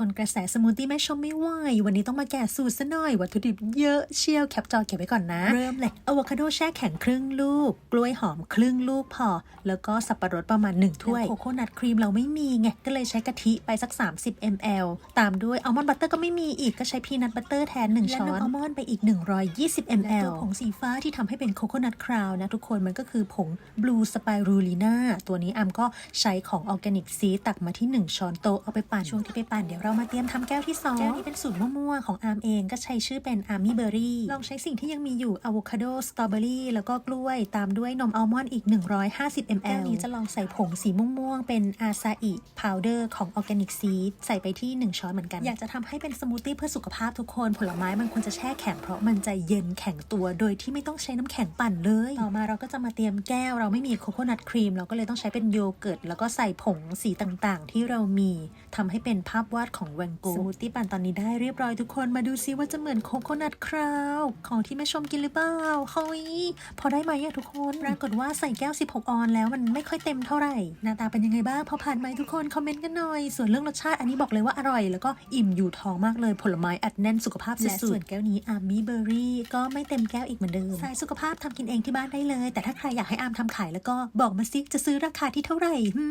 ทนกระแสสมูทตี้แม่ชมไม่ไหว วันนี้ต้องมาแกะสูตรซะหน่อย วัตถุดิบเยอะเชียวแคปจอเก็บไว้ก่อนนะ เริ่มเลยอะโวคาโดแช่แข็งครึ่งลูก กล้วยหอมครึ่งลูกพอ แล้วก็สับปะรดประมาณ 1 ถ้วย โคโคนัทครีมเราไม่มีไง ก็เลยใช้กะทิไปสัก 30 ml ตามด้วยอัลมอนด์บัตเตอร์ก็ไม่มีอีกก็ใช้พีนัทบัตเตอร์แทน 1 ช้อนและน้ำอัลมอนด์ไปอีก 120 ml ตัวผงสีฟ้าที่ทำให้เป็นโคโคนัทคราวนะทุกคนมันก็คือผงบลูสไปรูลีนาตัวนี้อัมก็ใช้ของออร์แกนิกซีตักมาที่ 1 ช้อนโต๊ะเอาไปปั่นช่วงที่ไปปั่นเดี๋ยวเรามาเตรียมทำแก้วที่2แก้วนี้เป็นสูตรมั่วๆของอาร์มเองก็ใช้ชื่อเป็นอาร์มี่เบอร์รี่ลองใช้สิ่งที่ยังมีอยู่อะโวคาโดสตรอเบอรี่แล้วก็กล้วย ตามด้วยนมอัลมอนด์อีก 150 ml แก้วนี้จะลองใส่ผงสีม่วงๆเป็นอาซาอิพาวเดอร์ของออร์แกนิกซีใส่ไปที่ 1 ช้อนเหมือนกัน อยากจะทำให้เป็นสมูทตี้เพื่อสุขภาพทุกคน ผลไม้มันควรจะแช่แข็งเพราะมันจะเย็นแข็งตัว โดยที่ไม่ต้องใช้น้ำแข็งปั่นเลย ต่อมาเราก็จะมาเตรียมแก้วเราไม่มีโคโคนัทครีมเราก็เลยต้องใช้เป็นโยเกิร์ตแล้วก็ใส่ผงสีต่างๆ ที่เรามีทำให้เป็นภาพวาดของแวนโกสมูทตี้ปั่นตอนนี้ได้เรียบร้อยทุกคนมาดูซิว่าจะเหมือนโคโคนัทคราวของที่แม่ชมกินหรือเปล่าเฮ้ยพอได้ไหมอะทุกคนปรากฏว่าใส่แก้ว 16 ออนแล้วมันไม่ค่อยเต็มเท่าไหร่หน้าตาเป็นยังไงบ้างพอผ่านไหมทุกคนคอมเมนต์กันหน่อย ส่วนเรื่องรสชาติอันนี้บอกเลยว่าอร่อย แล้วก็อิ่มอยู่ท้องมากเลยผลไม้อัดแน่นสุขภาพสุดๆและส่วนแก้วนี้อาร์มี่เบอร์รี่ก็ไม่เต็มแก้วอีกเหมือนเดิมสายสุขภาพทำกินเองที่บ้านได้เลย แต่ถ้าใครอยากให้อาร์มทำขายแล้วก็บอกมาซิจะซื้อราคาที่เท่าไหร่หึ